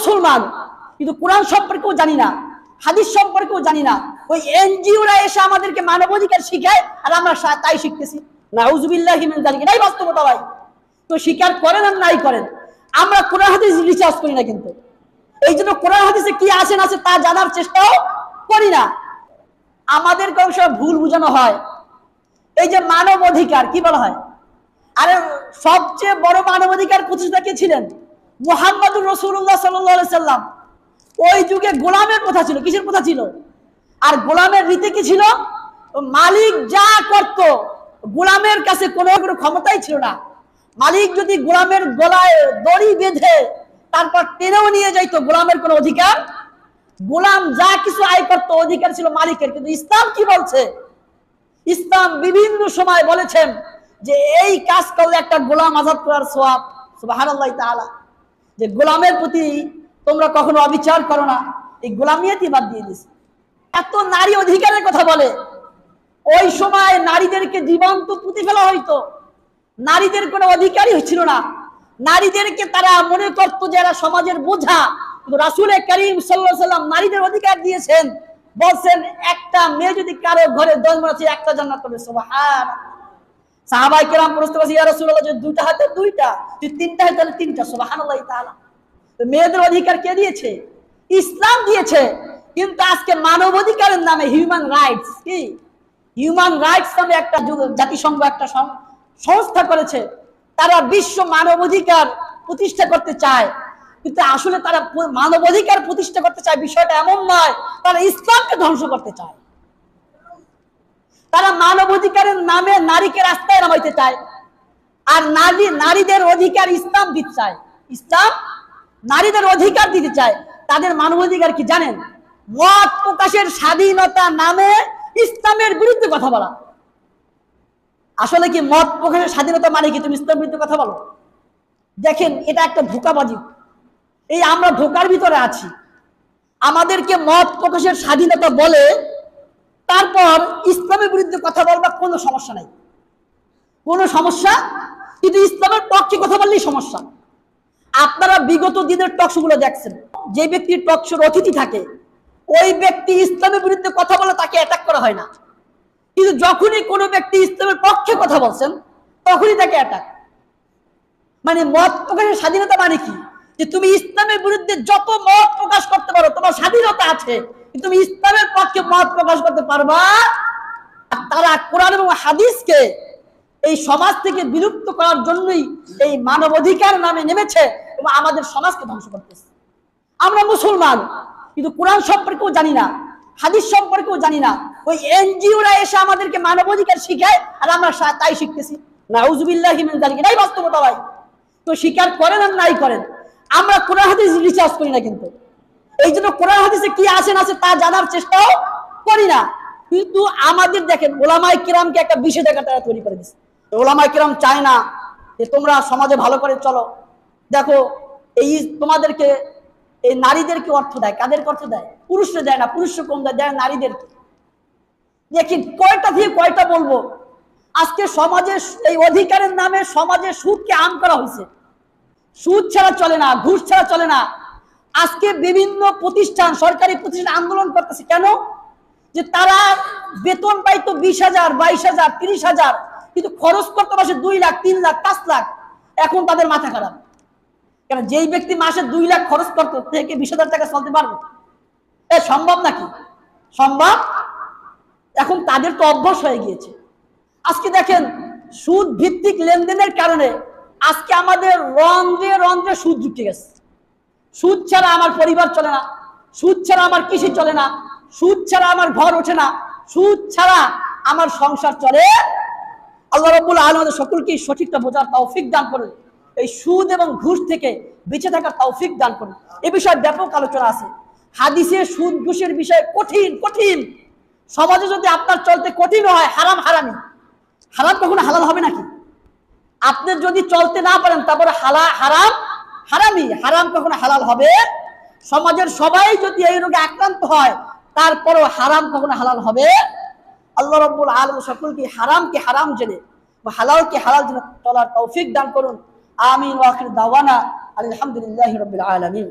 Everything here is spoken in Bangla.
মুসলমান, কিন্তু কোরআন সম্পর্কেও জানি না, হাদিস সম্পর্কেও জানি না। ওই এনজিওরা এসে আমাদেরকে মানবাধিকার শিখায়, আর আমরা তাই শিখতেছি। এটাই বাস্তবতা ভাই। তো স্বীকার করেন আর নাই করেন, আমরা কোরআন হাদিস রিসার্চ করি না কিন্তু। এই জন্য কোরআন হাদিসে কি আছে না আছে তা জানার চেষ্টাও করি না। আমাদের কোনো সময় ভুল বোঝানো হয়। এই যে মানব অধিকার কি বলা হয়? আরে সবচেয়ে বড় মানবাধিকার প্রতিষ্ঠা কে ছিলেন? মোহাম্মদুর রসুল্লাহ সাল্লাহ সাল্লাম। ওই যুগে গোলামের কথা ছিল, কিসের কথা ছিল? আর গোলামের রীতি কি ছিল? মালিক যা করত, গোলামের কাছে কোনো কোনো ক্ষমতাই ছিল না। মালিক যদি গোলামের গলায় দড়ি বেঁধে তারপর টেনেও নিয়ে যাইতো, গোলামের কোনো অধিকার? গোলাম যা কিছু আয় করতো, অধিকার ছিল মালিকের। কিন্তু ইসলাম কি বলছে? ইসলাম বিভিন্ন সময় বলেছেন যে এই কাজ করলে একটা গোলাম আজাদ করার সোয়াব সুবাহানাল্লাহ তাআলা। যে গোলামের প্রতি তোমরা কখনো অবিচার করো না। এই গোলামিয়াতি বাদ দিয়ে দিস এত নারী অধিকারের কথা বলে। ওই সময় নারীদেরকে জীবন্ত পুঁতে ফেলা হইতো। নারীদের কোনো অধিকারই ছিল না। নারীদেরকে তারা মনে করতো যে এরা সমাজের বোঝা। রাসুল করিম সাল্লাহ সাল্লাম নারীদের অধিকার দিয়েছেন। বলছেন, একটা মেয়ে যদি কারও ঘরে জন্ম আছে, একটা জান্নাত করবে সুবহান সাহাবাই কেরাম প্রশ্ন করছে, ইয়া রাসূলুল্লাহ, যে দুইটা হাতে দুইটা যদি তিনটা হাতে তাহলে তিনটা, সুবহানাল্লাহ তাআলা। তো মেয়েদের অধিকার কে দিয়েছে? ইসলাম দিয়েছে। কিন্তু আজকে মানব অধিকারের নামে হিউম্যান রাইটস কি? হিউম্যান রাইটস নামে একটা জাতিসংঘ, একটা সংস্থা করেছে। তারা বিশ্ব মানবাধিকার প্রতিষ্ঠা করতে চায়। কিন্তু আসলে তারা প- মানবাধিকার প্রতিষ্ঠা করতে চায় বিষয়টা এমন নয়, তারা ইসলামকে ধ্বংস করতে চায়। তারা মানব অধিকারের নামে নারীকে রাস্তায় নামাইতে চায়। আর নারী, নারীদের অধিকার ইসলাম দিতে চায়। ইসলাম নারীদের অধিকার দিতে চায়। তাদের মানবাধিকার কি জানেন? মত প্রকাশের স্বাধীনতা নামে ইসলামের বিরুদ্ধে কথা বলা। আসলে কি মত প্রকাশের স্বাধীনতা মানে কি? তুমি ইসলামের বিরুদ্ধে কথা বলো। দেখেন, এটা একটা ধোকাবাজি। এই আমরা ধোকার ভিতরে আছি। আমাদেরকে মত প্রকাশের স্বাধীনতা বলে তারপর ইসলামের বিরুদ্ধে কথা বলবা কোনো সমস্যা নাই। কোনো সমস্যা? কিন্তু ইসলামের পক্ষে কথা বললেই সমস্যা। আপনারা বিগত দিনের টকশোগুলো দেখছেন। যে ব্যক্তি টকশোর অতিথি থাকে, ওই ব্যক্তি ইসলামের বিরুদ্ধে কথা বলে তাকে অ্যাটাক করা হয় না। কিন্তু যখনই কোনো ব্যক্তি ইসলামের পক্ষে কথা বলছেন, তখনই তাকে অ্যাটাক মানে মত প্রকাশের স্বাধীনতা মানে কি? যে তুমি ইসলামের বিরুদ্ধে যত মত প্রকাশ করতে পারো, তোমার স্বাধীনতা আছে। তুমি ইসলামের পক্ষে মত প্রকাশ করতে পারবা? তারা কোরআন এবং হাদিসকে এই সমাজ থেকে বিলুপ্ত করার জন্যই এই মানবাধিকার নামে নেমেছে এবং আমাদের সমাজকে ধ্বংস করতেছে। আমরা মুসলমান, কিন্তু কোরআন সম্পর্কেও জানি না, হাদিস সম্পর্কেও জানি না। ওই এনজিওরা এসে আমাদেরকে মানবাধিকার শিখায়, আর আমরা তাই শিখতেছি। না যালিক, এটাই বাস্তবতা ভাই। তো স্বীকার করেন আর নাই করেন। আমরা কোরআন, হাদিস রিচার্জ করি না কিন্তু। এই জন্য কোরআন হাদিসে কি আছে না তা জানার চেষ্টাও করি না। কিন্তু আমাদের দেখেন ওলামাই কিরামকে একটা বিষেধাজ্ঞা তারা তৈরি করে দিচ্ছে ওলামাই কিরাম চায় না যে তোমরা সমাজে ভালো করে চলো। দেখো, এই তোমাদেরকে, এই নারীদেরকে অর্থ দেয়, কাদেরকে অর্থ দেয়? পুরুষরা দেয় না, পুরুষরা কম দেয় দেয় নারীদেরকে। দেখি কয়টা দিয়ে কয়টা বলব? আজকে সমাজে এই অধিকারের নামে সমাজে সুদকে আম করা হয়েছে। সুদ ছাড়া চলে না, ঘুষ ছাড়া চলে না। আজকে বিভিন্ন প্রতিষ্ঠান, সরকারি প্রতিষ্ঠান আন্দোলন করতেছে। কেন? যে তারা বেতন পাইতো বিশ হাজার, বাইশ হাজার, তিরিশ হাজার, কিন্তু খরচ করতে মাসে দুই লাখ, তিন লাখ, পাঁচ লাখ। এখন তাদের মাথা খারাপ। কেন? যেই ব্যক্তি মাসে দুই লাখ খরচ করতো থেকে বিশ হাজার টাকা চলতে পারবে? এ, সম্ভব নাকি? সম্ভব? এখন তাদের তো অভ্যাস হয়ে গিয়েছে। আজকে দেখেন সুদ ভিত্তিক লেনদেনের কারণে আজকে আমাদের রন্ধ্রে রন্ধ্রে সুদ ঢুকে গেছে। সুদ ছাড়া আমার পরিবার চলে না। সুদ ছাড়া আমার কৃষি চলে না। সুদ ছাড়া আমার ঘর ওঠে না। সুদ ছাড়া আমার সংসার চলে। আল্লাহ রব্বুল আলম সকলকে সঠিকটা বোঝার তৌফিক দান করুন। এই সুদ এবং ঘুষ থেকে বেঁচে থাকার তৌফিক দান করুন। এ বিষয়ে ব্যাপক আলোচনা আছে। হাদিসে সুদ, ঘুষের বিষয়ে কঠিন কঠিন। সমাজে যদি আপনার চলতে কঠিন হয়, হারাম, হারামি। হারাম কখনো হালাল হবে নাকি? আপনি যদি চলতে না পারেন, তারপরে হালা, হারাম হারামি, হারাম কখনো হালাল হবে? সমাজের সবাই যদি এই রোগে আক্রান্ত হয়, তারপরও হারাম কখনো হালাল হবে? আল্লাহ রব্বুল আলম সকলকে হারামকে হারাম জেনে বা হালালকে হালাল জেনে চলার তৌফিক দান করুন। আমিন ওয়াকির দাওয়ানা আলহামদুলিল্লাহ রবিল আলমিন।